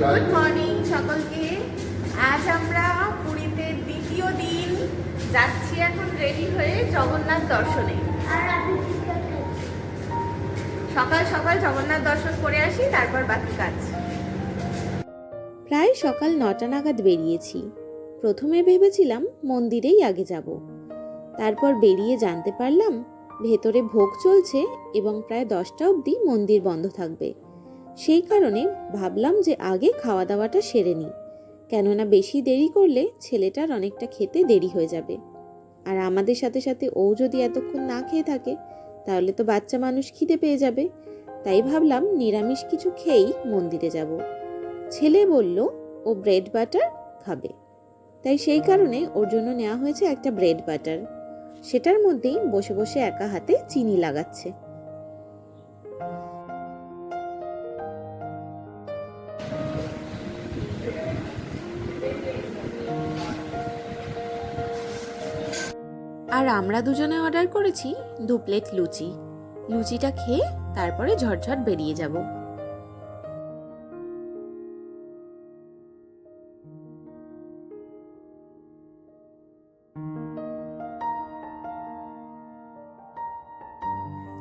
Good morning সকলকে। আজ আমরা পুরীতে দ্বিতীয় দিন যাচ্ছি এখন রেডি হয়ে জগন্নাথ দর্শনে। সকাল সকাল জগন্নাথ দর্শন করে আসি তারপর বাকি কাজ। প্রায় সকাল নটা নাগাদ বেরিয়েছি। প্রথমে ভেবেছিলাম মন্দিরেই আগে যাব। তারপর বেরিয়ে জানতে পারলাম ভেতরে ভোগ চলছে এবং প্রায় দশটা অবধি মন্দির বন্ধ থাকবে। সেই কারণে ভাবলাম যে আগে খাওয়া দাওয়াটা সেরে নিই। কেননা বেশি দেরি করলে ছেলেটার অনেকটা খেতে দেরি হয়ে যাবে। আর আমাদের সাথে সাথে ও যদি এতক্ষণ না খেয়ে থাকে, তাহলে তো বাচ্চা মানুষ খিদে পেয়ে যাবে। তাই ভাবলাম নিরামিষ কিছু খেয়েই মন্দিরে যাব। ছেলে বলল, ও ব্রেড বাটার খাবে। তাই সেই কারণে ওর জন্য নেওয়া হয়েছে একটা ব্রেড বাটার সেটার মধ্যেই বসে বসে একা হাতে চিনি লাগাচ্ছে। আর আমরা দুজনে অর্ডার করেছি দু প্লেট লুচি। লুচিটা খেয়ে তারপরে ঝটঝট বেরিয়ে যাব।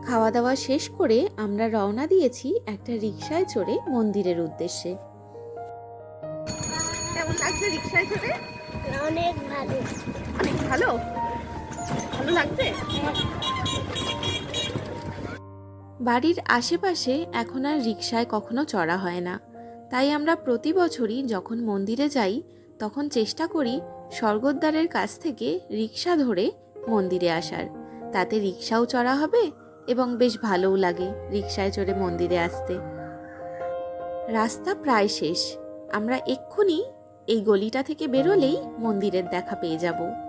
খাওয়া দাওয়া শেষ করে আমরা রওনা দিয়েছি একটা রিকশায় চড়ে মন্দিরের উদ্দেশ্যে। কেমন লাগছে রিক্সায় চড়ে? অনেক ভালো। অনেক ভালো? বাড়ির আশেপাশে এখন আর রিক্সায় কখনো চড়া হয় না। তাই আমরা প্রতি বছরই যখন মন্দিরে যাই, তখন চেষ্টা করি স্বর্গদ্বারের কাছ থেকে রিক্সা ধরে মন্দিরে আসার। তাতে রিক্সাও চড়া হবে এবং বেশ ভালোও লাগে রিকশায় চড়ে মন্দিরে আসতে। রাস্তা প্রায় শেষ। আমরা এক্ষুনি এই গলিটা থেকে বেরোলেই মন্দিরের দেখা পেয়ে যাব।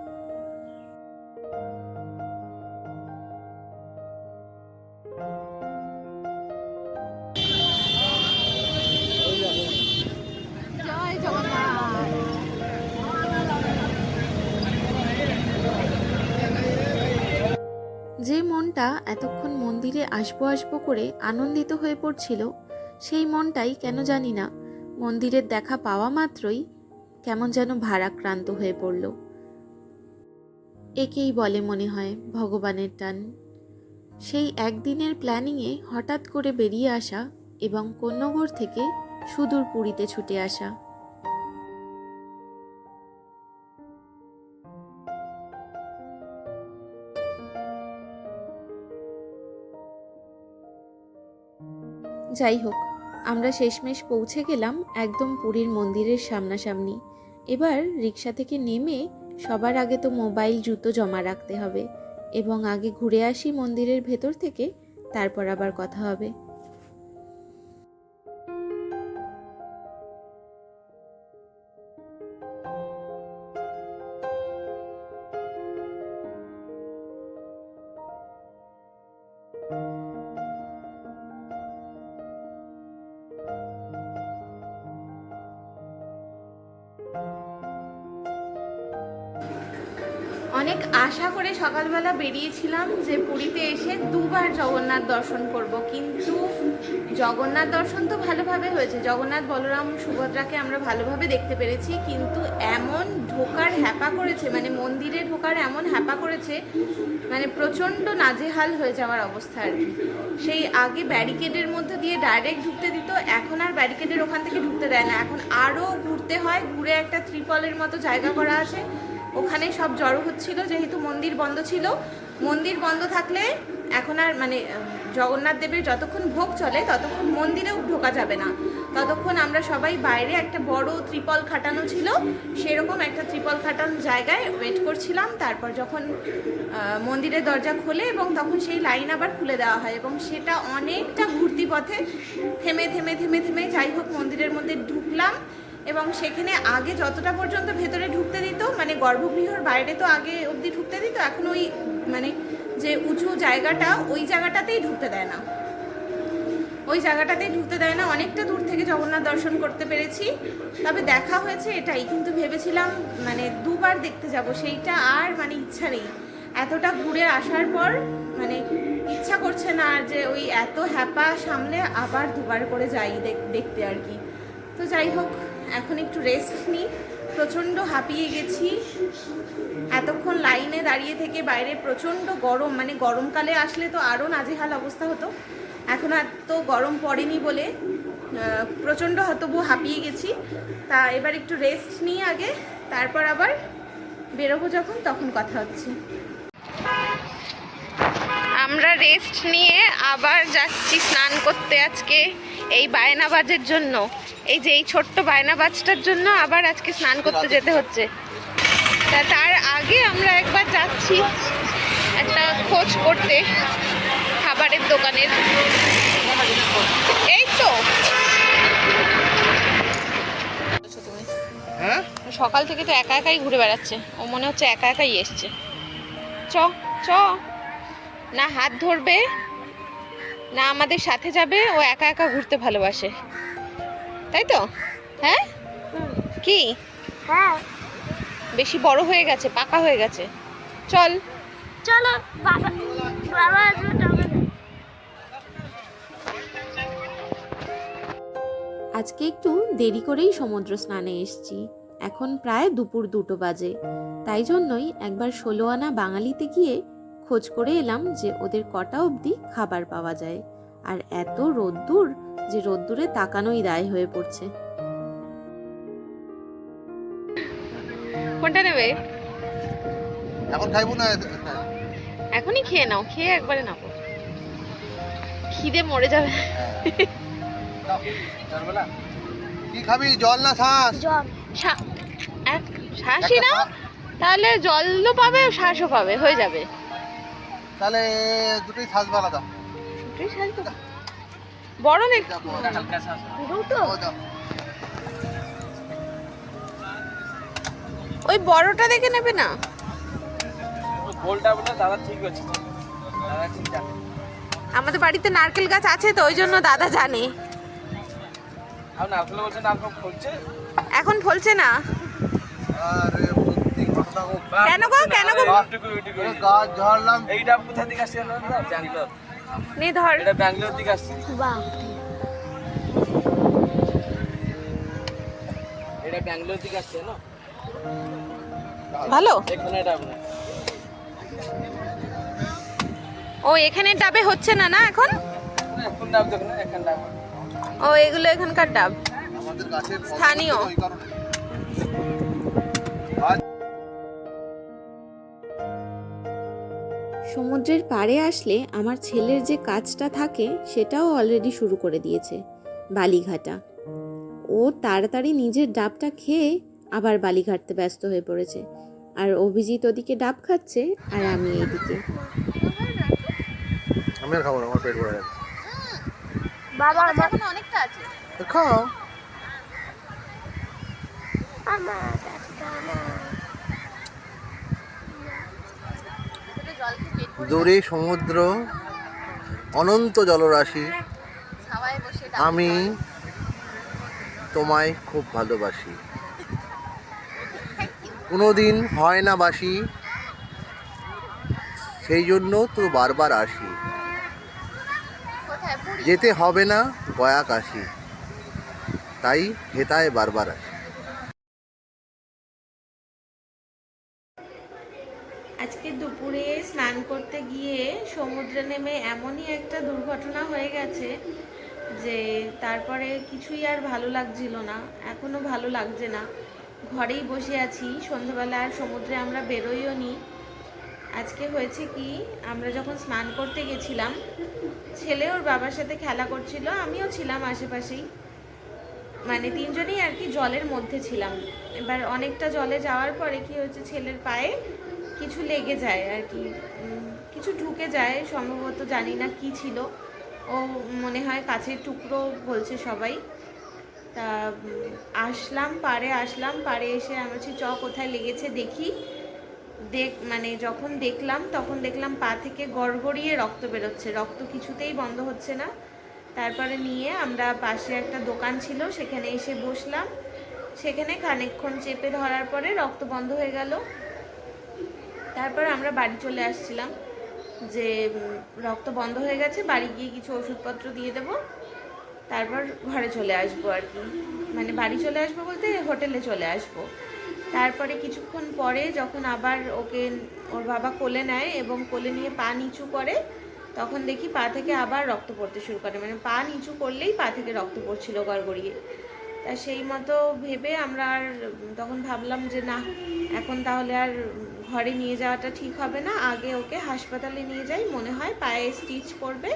আসব আসব করে আনন্দিত হয়ে পড়ছিল, সেই মনটাই কেন জানি না। মন্দিরের দেখা পাওয়া মাত্রই কেমন যেন ভারাক্রান্ত হয়ে পড়ল। একেই বলে মনে হয় ভগবানের টান। সেই একদিনের প্ল্যানিংয়ে হঠাৎ করে বেরিয়ে আসা এবং কন্যগর থেকে সুদূর পুরীতে ছুটে আসা। যাই হোক, আমরা শেষমেশ পৌঁছে গেলাম একদম পুরীর মন্দিরের সামনাসামনি। এবার রিক্সা থেকে নেমে সবার আগে তো মোবাইল, জুতো জমা রাখতে হবে এবং আগে ঘুরে আসি মন্দিরের ভেতর থেকে, তারপর আবার কথা হবে। অনেক আশা করে সকালবেলা বেরিয়েছিলাম যে পুরীতে এসে দুবার জগন্নাথ দর্শন করব। কিন্তু জগন্নাথ দর্শন তো ভালোভাবে হয়েছে। জগন্নাথ বলরাম সুভদ্রাকে আমরা ভালোভাবে দেখতে পেরেছি। কিন্তু এমন ঢোকার হ্যাপা করেছে মানে মন্দিরে ঢোকার এমন হ্যাপা করেছে মানে প্রচণ্ড নাজেহাল হয়ে যাওয়ার অবস্থা আর কি। সেই আগে ব্যারিকেডের মধ্যে দিয়ে ডাইরেক্ট ঢুকতে দিত, এখন আর ব্যারিকেডের ওখান থেকে ঢুকতে দেয় না। এখন আরও ঘুরতে হয়, ঘুরে একটা ত্রিপলের মতো জায়গা করা আছে। ওখানে সব জড়ো হচ্ছিল, যেহেতু মন্দির বন্ধ ছিল। মন্দির বন্ধ থাকলে এখন আর মানে জগন্নাথ দেবের যতক্ষণ ভোগ চলে, ততক্ষণ মন্দিরেও ঢোকা যাবে না। ততক্ষণ আমরা সবাই বাইরে একটা বড় ত্রিপল খাটানো ছিল, সেরকম একটা ত্রিপল খাটানো জায়গায় ওয়েট করছিলাম। তারপর যখন মন্দিরের দরজা খোলে এবং তখন সেই লাইন আবার খুলে দেওয়া হয় এবং সেটা অনেকটা ঘুরতি পথে থেমে থেমে থেমে থেমে যাই হোক মন্দিরের মধ্যে ঢুকলাম এবং সেখানে আগে যতটা পর্যন্ত ভেতরে ঢুকতে মানে গর্ভগৃহর বাইরে তো আগে অবধি ঢুকতে দিত, এখন ওই মানে যে উঁচু জায়গাটা ওই জায়গাটাতেই ঢুকতে দেয় না। ওই জায়গাটাতেই ঢুকতে দেয় না, অনেকটা দূর থেকে জগন্নাথ দর্শন করতে পেরেছি। তবে দেখা হয়েছে এটাই, কিন্তু ভেবেছিলাম মানে দুবার দেখতে যাব, সেইটা আর মানে ইচ্ছা নেই। এতটা ঘুরে আসার পর মানে ইচ্ছা করছে না আর যে ওই এত হ্যাপা সামনে আবার দুবার করে যাই দেখ- দেখতে আর কি। তো যাই হোক, এখন একটু রেস্ট নিই। প্রচণ্ড হাঁপিয়ে গেছি। এতক্ষণ লাইনে দাঁড়িয়ে থেকে বাইরে প্রচণ্ড গরম মানে গরমকালে আসলে তো আরও নাজেহাল অবস্থা হতো। এখন আর তো গরম পড়েনি বলে প্রচণ্ড তবু হাঁপিয়ে গেছি। তা এবার একটু রেস্ট নিই আগে, তারপর আবার বেরোবো যখন, তখন কথা হচ্ছে। আমরা রেস্ট নিয়ে আবার যাচ্ছি স্নান করতে আজকে এই বায়নাবাজের জন্য। এই যে এই ছোট্ট বায়নাবাজটার জন্য আবার আজকে স্নান করতে যেতে হচ্ছে। তা তার আগে আমরা একবার যাচ্ছি একটা খোঁজ করতে খাবারের দোকানের। এই তো। হ্যাঁ? সকাল থেকে তো একা একাই ঘুরে বেড়াচ্ছে। ও মনে হচ্ছে একা একাই এসছে। চ চ। না হাত ধরবে না আমাদের সাথে যাবে ও একা একা ঘুরতে ভালোবাসে। তাই তো? হ্যাঁ? কি? হ্যাঁ। বেশি বড় হয়ে গেছে পাকা হয়ে গেছে। চল। চলো বাবা। বাবা আজকে একটু দেরি করেই সমুদ্র স্নানে এসেছি। এখন প্রায় দুপুর দুটো বাজে। তাই জন্যই একবার ষোলো আনা বাঙালিতে গিয়ে খোঁজ করে এলাম যে ওদের কটা অবধি খাবার পাওয়া যায়। আর এত রোদ্দুর যে রোদ্দুরে তাকানোই দায় হয়ে পড়ছে। কোনটা নেবে? এখন খাইবো না? এখনই খেয়ে নাও খেয়ে একবারে নাও। খিদে মরে যাবে। কি খাবি? জল না শ্বাস এক- শ্বাসই না? তাহলে জলও পাবে শ্বাসও পাবে হয়ে যাবে। তাহলে দুটোই শ্বাস বালাদা দুটোই শ্বাস তো বড় দুটো ওই বড়টা দেখে নেবে না? আমাদের বাড়িতে নারকেল গাছ আছে তো, ওই জন্য দাদা জানে। এখন ফলছে না। কেন গো? কেন গো? গাছ ঝাড়লাম এইটা কোথা থেকে আসছে জানো? ব্যাঙ্গালোর নে ধর। এটা ব্যাঙ্গালোর থেকে আসছে। বাহ এটা ব্যাঙ্গালোর থেকে আসছে না? ভালো? এখানে এটা ও এখানে ডাবে হচ্ছে না না এখন? এখন ডাব দেখুন এখান ডাব ও এগুলো এখানকার ডাব। আমাদের গাছের স্থানীয়। সমুদ্রের পাড়ে আসলে আমার ছেলের যে কাজটা থাকে সেটাও অলরেডি শুরু করে দিয়েছে বালিঘাটা। ও তাড়াতাড়ি নিজের ডাবটা খেয়ে আবার বালি ঘাটতে ব্যস্ত হয়ে পড়েছে। আর অভিজিৎ ওদিকে ডাব খাচ্ছে আর আমি এইদিকে। আমি আর খাব না আমার পেট ভরে গেছে বাবা আমার এখন অনেকটা আছে। খাও। আমার কাছে দাও না। জল খেয়ে পেট ভরে দূরে সমুদ্র, অনন্ত জলরাশি। আমি তোমায় খুব ভালোবাসি। কোনোদিন হয় না বাসি, সেই জন্য তো বারবার আসি। যেতে হবে না গয়া কাশি তাই হেতায় বারবার আসি। আজকে দুপুরে স্নান করতে গিয়ে সমুদ্রে নেমে এমনই একটা দুর্ঘটনা হয়ে গেছে যে তারপরে কিছুই আর ভালো লাগছিল না, এখনও ভালো লাগছে না। ঘরেই বসে আছি সন্ধ্যাবেলা আর সমুদ্রে আমরা বেরোইও নি। আজকে হয়েছে কি, আমরা যখন স্নান করতে গেছিলাম, ছেলে ওর বাবার সাথে খেলা করছিল, আমিও ছিলাম আশেপাশেই। মানে তিনজনেই আর কি জলের মধ্যে ছিলাম। এবার অনেকটা জলে যাওয়ার পরে কি হয়েছে, ছেলের পায়ে কিছু লেগে যায় আর কি। কিছু ঢুকে যায়, সম্ভবত জানি না কি ছিল। ও মনে হয় কাছের টুকরো বলছে সবাই। তা আসলাম পাড়ে আসলাম পাড়ে এসে আমি বলছি, চ, কোথায় লেগেছে দেখি। দেখ মানে যখন দেখলাম, তখন দেখলাম পা থেকে গড়গড়িয়ে রক্ত বেরোচ্ছে। রক্ত কিছুতেই বন্ধ হচ্ছে না। তারপরে নিয়ে আমরা পাশে একটা দোকান ছিল, সেখানে এসে বসলাম। সেখানে খানিকক্ষণ চেপে ধরার পরে রক্ত বন্ধ হয়ে গেল। তারপর আমরা বাড়ি চলে আসছিলাম যে রক্ত বন্ধ হয়ে গেছে, বাড়ি গিয়ে কিছু ওষুধপত্র দিয়ে দেবো। তারপর ঘরে চলে আসব আর কি। মানে বাড়ি চলে আসব বলতে হোটেলে চলে আসব। তারপরে কিছুক্ষণ পরে যখন আবার ওকে, ওর বাবা কোলে নেয় এবং কোলে নিয়ে পা নিচু করে, তখন দেখি পা থেকে আবার রক্ত পড়তে শুরু করে। মানে পা নিচু করলেই পা থেকে রক্ত পড়ছিল গড়গড়িয়ে। সেই মতো ভেবে আমরা আর তখন ভাবলাম যে না, এখন তাহলে আর ঘরে নিয়ে যাওয়াটা ঠিক হবে না। আগে ওকে হাসপাতালে নিয়ে যাই, মনে হয় পায়ে স্টিচ করবে।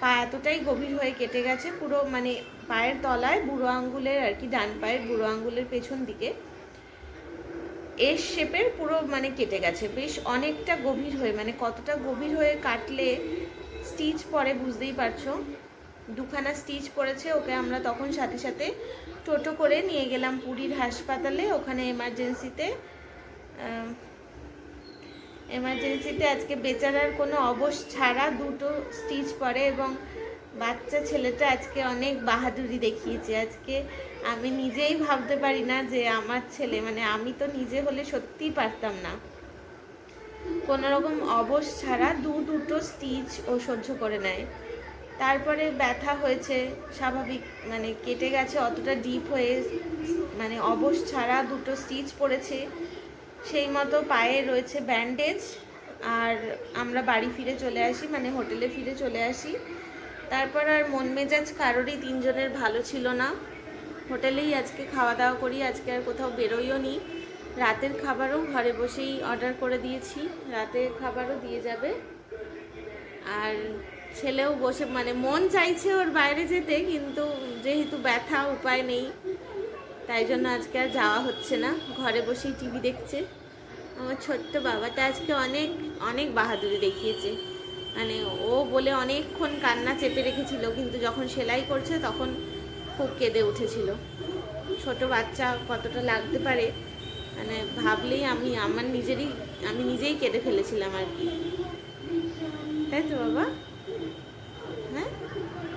পা এতটাই গভীর হয়ে কেটে গেছে পুরো মানে পায়ের তলায় বুড়ো আঙ্গুলের আর কি, ডান পায়ের বুড়ো আঙ্গুলের পেছন দিকে। এস শেপের পুরো মানে কেটে গেছে। বেশ অনেকটা গভীর হয়ে মানে কতটা গভীর হয়ে কাটলে স্টিচ পরে বুঝতেই পারছ। দুখানা স্টিচ পড়েছে, ওকে আমরা তখন সাথে সাথে টোটো করে নিয়ে গেলাম পুরীর হাসপাতালে, ওখানে এমার্জেন্সিতে এমার্জেন্সিতে আজকে বেচারার কোনো অবশ ছাড়া দুটো স্টিচ পড়ে এবং বাচ্চা ছেলেটা আজকে অনেক বাহাদুরি দেখিয়েছে। আজকে আমি নিজেই ভাবতে পারি না যে আমার ছেলে মানে আমি তো নিজে হলে সত্যিই পারতাম না। কোনো রকম অবশ ছাড়া দু দুটো স্টিচ ও সহ্য করে নেয়। তারপরে ব্যথা হয়েছে, স্বাভাবিক মানে কেটে গেছে, অতটা ডিপ হয়ে মানে অবশ ছাড়া দুটো স্টিচ পড়েছে। সেই মতো পায়ে রয়েছে ব্যান্ডেজ আর আমরা বাড়ি ফিরে চলে আসি মানে হোটেলে ফিরে চলে আসি। তারপর আর মন মেজাজ কারোরই তিনজনের ভালো ছিল না। হোটেলেই আজকে খাওয়া দাওয়া করি, আজকে আর কোথাও বেরোইও নি। রাতের খাবারও ঘরে বসেই অর্ডার করে দিয়েছি, রাতের খাবারও দিয়ে যাবে। আর ছেলেও বসে মানে মন চাইছে ওর বাইরে যেতে, কিন্তু যেহেতু ব্যথা, উপায় নেই, তাই জন্য আজকে আর যাওয়া হচ্ছে না। ঘরে বসেই টিভি দেখছে। আমার ছোট্ট বাবাটা আজকে অনেক অনেক বাহাদুরি দেখিয়েছে। মানে ও বলে অনেকক্ষণ কান্না চেপে রেখেছিল, কিন্তু যখন সেলাই করছে তখন খুব কেঁদে উঠেছিল। ছোট বাচ্চা কতটা লাগতে পারে? মানে ভাবলেই আমি, আমার নিজেরই, আমি নিজেই কেঁদে ফেলেছিলাম আর কি। তাই তো বাবা হ্যাঁ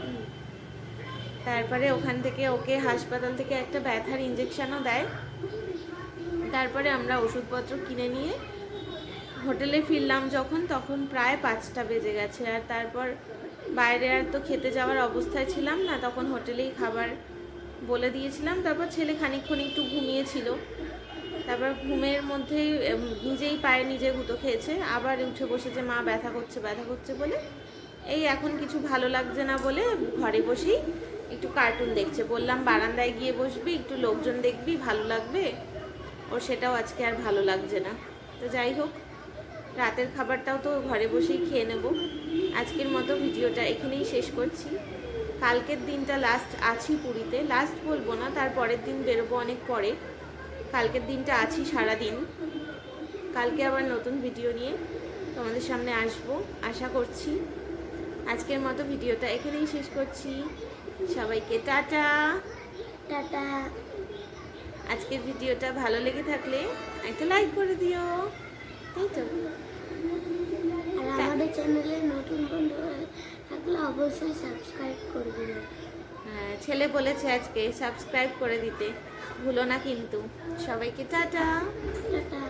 হুম। তারপরে ওখান থেকে ওকে হাসপাতাল থেকে একটা ব্যথার ইঞ্জেকশানও দেয়। তারপরে আমরা ওষুধপত্র কিনে নিয়ে হোটেলে ফিরলাম যখন, তখন প্রায় পাঁচটা বেজে গেছে। আর তারপর বাইরে আর তো খেতে যাওয়ার অবস্থায় ছিলাম না, তখন হোটেলেই খাবার বলে দিয়েছিলাম। তারপর ছেলে খানিকক্ষণ একটু ঘুমিয়েছিল। তারপর ঘুমের মধ্যেই নিজেই পায়ে নিজে গুঁতো খেয়েছে। আবার উঠে বসেছে মা, ব্যথা করছে ব্যথা করছে বলে, এই এখন কিছু ভালো লাগছে না বলে ঘরে বসেই একটু কার্টুন দেখছে। বললাম, বারান্দায় গিয়ে বসবি, একটু লোকজন দেখবি, ভালো লাগবে? ওর সেটাও আজকে আর ভালো লাগছে না। তো যাই হোক, রাতের খাবারটাও তো ঘরে বসেই খেয়ে নেব। আজকের মতো ভিডিওটা এখানেই শেষ করছি। কালকের দিনটা লাস্ট আছি পুরীতে। লাস্ট বলব না, তার পরের দিন বেরোবো অনেক পরে। কালকের দিনটা আছি সারা দিন কালকে আবার নতুন ভিডিও নিয়ে তোমাদের সামনে আসব। আশা করছি আজকের মতো ভিডিওটা এখানেই শেষ করছি। সবাইকে টাটা। টাটা। আজকের ভিডিওটা ভালো লেগে থাকলে একটা লাইক করে দিও। তাই তো? আর আমাদের চ্যানেলে নতুন বন্ধু থাকলে অবশ্যই সাবস্ক্রাইব করে দিও। হ্যাঁ, ছেলে বলেছে আজকে সাবস্ক্রাইব করে দিতে। ভুলো না কিন্তু। সবাইকে টাটা। টাটা।